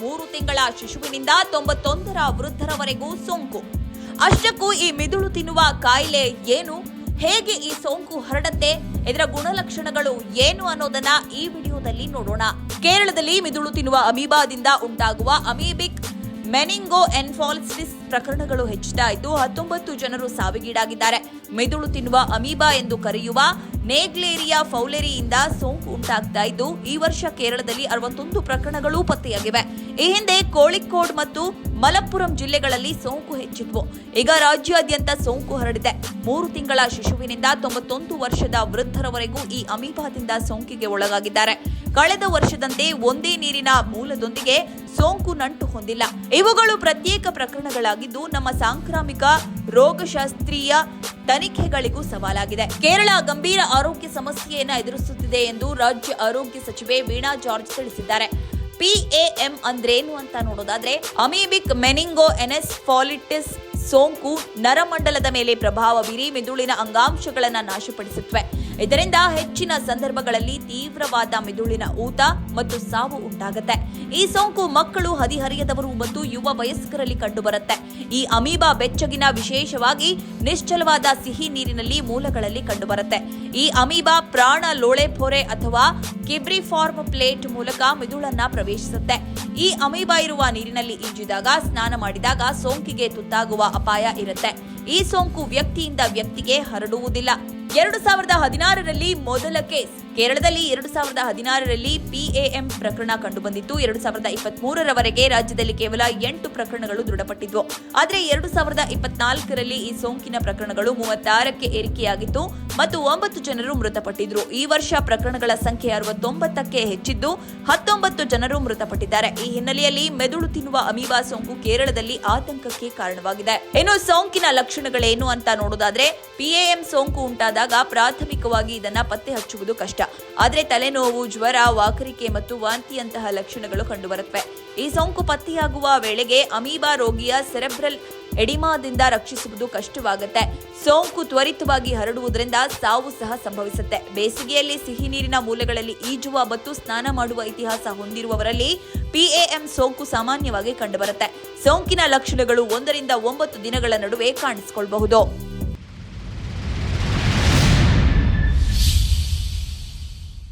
ಮೂರು ತಿಂಗಳ ಶಿಶುವಿನಿಂದ ತೊಂಬತ್ತೊಂದರ ವೃದ್ಧರವರೆಗೂ ಸೋಂಕು. ಅಷ್ಟಕ್ಕೂ ಈ ಮಿದುಳು ತಿನ್ನುವ ಕಾಯಿಲೆ ಏನು? ಹೇಗೆ ಈ ಸೋಂಕು ಹರಡತ್ತೆ? ಇದರ ಗುಣಲಕ್ಷಣಗಳು ಏನು ಅನ್ನೋದನ್ನ ಈ ವಿಡಿಯೋದಲ್ಲಿ ನೋಡೋಣ. ಕೇರಳದಲ್ಲಿ ಮಿದುಳು ತಿನ್ನುವ ಅಮೀಬಾದಿಂದ ಉಂಟಾಗುವ ಅಮೀಬಿಕ್ ಮೆನಿಂಗೋ ಎನ್ಫಾಲ್ಸಿಸ್ ಪ್ರಕರಣಗಳು ಹೆಚ್ಚುತ್ತಾ ಇದ್ದು ಹತ್ತೊಂಬತ್ತು ಜನರು ಸಾವಿಗೀಡಾಗಿದ್ದಾರೆ. ಮೆದುಳು ತಿನ್ನುವ ಅಮೀಬಾ ಎಂದು ಕರೆಯುವ ನೇಗ್ಲೇರಿಯಾ ಫೌಲೆರಿಯಿಂದ ಸೋಂಕು ಉಂಟಾಗ್ತಾ ಇದ್ದು, ಈ ವರ್ಷ ಕೇರಳದಲ್ಲಿ ಅರವತ್ತೊಂದು ಪ್ರಕರಣಗಳು ಪತ್ತೆಯಾಗಿವೆ. ಈ ಹಿಂದೆ ಕೋಳಿಕೋಡ್ ಮತ್ತು ಮಲಪ್ಪುರಂ ಜಿಲ್ಲೆಗಳಲ್ಲಿ ಸೋಂಕು ಹೆಚ್ಚಿದ್ವು. ಈಗ ರಾಜ್ಯಾದ್ಯಂತ ಸೋಂಕು ಹರಡಿದೆ. ಮೂರು ತಿಂಗಳ ಶಿಶುವಿನಿಂದ ತೊಂಬತ್ತೊಂದು ವರ್ಷದ ವೃದ್ಧರವರೆಗೂ ಈ ಅಮೀಬಾದಿಂದ ಸೋಂಕಿಗೆ ಒಳಗಾಗಿದ್ದಾರೆ. ಕಳೆದ ವರ್ಷದಂತೆ ಒಂದೇ ನೀರಿನ ಮೂಲದೊಂದಿಗೆ ಸೋಂಕು ನಂಟು ಹೊಂದಿಲ್ಲ. ಇವುಗಳು ಪ್ರತ್ಯೇಕ ಪ್ರಕರಣಗಳಾಗಿದ್ದು ನಮ್ಮ ಸಾಂಕ್ರಾಮಿಕ ರೋಗಶಾಸ್ತ್ರೀಯ ತನಿಖೆಗಳಿಗೂ ಸವಾಲಾಗಿದೆ. ಕೇರಳ ಗಂಭೀರ ಆರೋಗ್ಯ ಸಮಸ್ಯೆಯನ್ನು ಎದುರಿಸುತ್ತಿದೆ ಎಂದು ರಾಜ್ಯ ಆರೋಗ್ಯ ಸಚಿವೆ ವೀಣಾ ಜಾರ್ಜ್ ತಿಳಿಸಿದ್ದಾರೆ. ಪಿಎಎಂ ಅಂದ್ರೇನು ಅಂತ ನೋಡೋದಾದ್ರೆ, ಅಮೀಬಿಕ್ ಮೆನಿಂಗೋ ಎನೆಸ್ ಫಾಲಿಟಿಸ್ ಸೋಂಕು ನರಮಂಡಲದ ಮೇಲೆ ಪ್ರಭಾವ ಬೀರಿ ಮೆದುಳಿನ ಅಂಗಾಂಶಗಳನ್ನು ನಾಶಪಡಿಸುತ್ತವೆ. ಇದರಿಂದ ಹೆಚ್ಚಿನ ಸಂದರ್ಭಗಳಲ್ಲಿ ತೀವ್ರವಾದ ಮಿದುಳಿನ ಊತ ಮತ್ತು ಸಾವು ಉಂಟಾಗುತ್ತೆ. ಈ ಸೋಂಕು ಮಕ್ಕಳು ಹದಿಹರಿಯದವರು ಮತ್ತು ಯುವ ವಯಸ್ಕರಲ್ಲಿ ಕಂಡುಬರುತ್ತೆ. ಈ ಅಮೀಬಾ ಬೆಚ್ಚಗಿನ ವಿಶೇಷವಾಗಿ ನಿಶ್ಚಲವಾದ ಸಿಹಿ ನೀರಿನಲ್ಲಿ ಮೂಲಗಳಲ್ಲಿ ಕಂಡುಬರುತ್ತೆ. ಈ ಅಮೀಬಾ ಪ್ರಾಣ ಲೋಳೆಪೊರೆ ಅಥವಾ ಕಿಬ್ರಿಫಾರ್ಮ್ ಪ್ಲೇಟ್ ಮೂಲಕ ಮಿದುಳನ್ನ ಪ್ರವೇಶಿಸುತ್ತೆ. ಈ ಅಮೀಬಾ ಇರುವ ನೀರಿನಲ್ಲಿ ಈಜಿದಾಗ, ಸ್ನಾನ ಮಾಡಿದಾಗ ಸೋಂಕಿಗೆ ತುತ್ತಾಗುವ ಅಪಾಯ ಇರುತ್ತೆ. ಈ ಸೋಂಕು ವ್ಯಕ್ತಿಯಿಂದ ವ್ಯಕ್ತಿಗೆ ಹರಡುವುದಿಲ್ಲ. ಎರಡು ಸಾವಿರದ ಹದಿನಾರರಲ್ಲಿ ಮೊದಲ ಕೇಸ್. ಕೇರಳದಲ್ಲಿ ಎರಡು ಸಾವಿರದ ಹದಿನಾರರಲ್ಲಿ ಪಿಎಎಂ ಪ್ರಕರಣ ಕಂಡುಬಂದಿತ್ತು. ಎರಡು ಸಾವಿರದ ಇಪ್ಪತ್ತ್ ಮೂರರವರೆಗೆ ರಾಜ್ಯದಲ್ಲಿ ಕೇವಲ ಎಂಟು ಪ್ರಕರಣಗಳು ದೃಢಪಟ್ಟಿದ್ವು. ಆದರೆ ಎರಡು ಸಾವಿರದ ಇಪ್ಪತ್ನಾಲ್ಕರಲ್ಲಿ ಈ ಸೋಂಕಿನ ಪ್ರಕರಣಗಳು ಮೂವತ್ತಾರಕ್ಕೆ ಏರಿಕೆಯಾಗಿತ್ತು ಮತ್ತು ಒಂಬತ್ತು ಜನರು ಮೃತಪಟ್ಟಿದ್ರು. ಈ ವರ್ಷ ಪ್ರಕರಣಗಳ ಸಂಖ್ಯೆ ಅರವತ್ತೊಂಬತ್ತಕ್ಕೆ ಹೆಚ್ಚಿದ್ದು ಹತ್ತೊಂಬತ್ತು ಜನರು ಮೃತಪಟ್ಟಿದ್ದಾರೆ. ಈ ಹಿನ್ನೆಲೆಯಲ್ಲಿ ಮೆದುಳು ತಿನ್ನುವ ಅಮೀಬಾ ಸೋಂಕು ಕೇರಳದಲ್ಲಿ ಆತಂಕಕ್ಕೆ ಕಾರಣವಾಗಿದೆ. ಇನ್ನು ಸೋಂಕಿನ ಲಕ್ಷಣಗಳೇನು ಅಂತ ನೋಡೋದಾದ್ರೆ ಪಿಎಎಂ ಸೋಂಕು ಉಂಟಾದಾಗ ಪ್ರಾಥಮಿಕವಾಗಿ ಇದನ್ನ ಪತ್ತೆ ಹಚ್ಚುವುದು ಕಷ್ಟ. ಆದರೆ ತಲೆನೋವು, ಜ್ವರ, ವಾಕರಿಕೆ ಮತ್ತು ವಾಂತಿಯಂತಹ ಲಕ್ಷಣಗಳು ಕಂಡುಬರುತ್ತವೆ. ಈ ಸೋಂಕು ಪತ್ತೆಯಾಗುವ ವೇಳೆಗೆ ಅಮೀಬಾ ರೋಗಿಯ ಸೆರೆಬ್ರಲ್ ಎಡಿಮಾದಿಂದ ರಕ್ಷಿಸುವುದು ಕಷ್ಟವಾಗುತ್ತೆ. ಸೋಂಕು ತ್ವರಿತವಾಗಿ ಹರಡುವುದರಿಂದ ಸಾವು ಸಹ ಸಂಭವಿಸುತ್ತೆ. ಬೇಸಿಗೆಯಲ್ಲಿ ಸಿಹಿ ನೀರಿನ ಮೂಲಗಳಲ್ಲಿ ಈಜುವ ಮತ್ತು ಸ್ನಾನ ಮಾಡುವ ಇತಿಹಾಸ ಹೊಂದಿರುವವರಲ್ಲಿ ಪಿಎಎಂ ಸೋಂಕು ಸಾಮಾನ್ಯವಾಗಿ ಕಂಡುಬರುತ್ತೆ. ಸೋಂಕಿನ ಲಕ್ಷಣಗಳು ಒಂದರಿಂದ ಒಂಬತ್ತು ದಿನಗಳ ನಡುವೆ ಕಾಣಿಸಿಕೊಳ್ಳಬಹುದು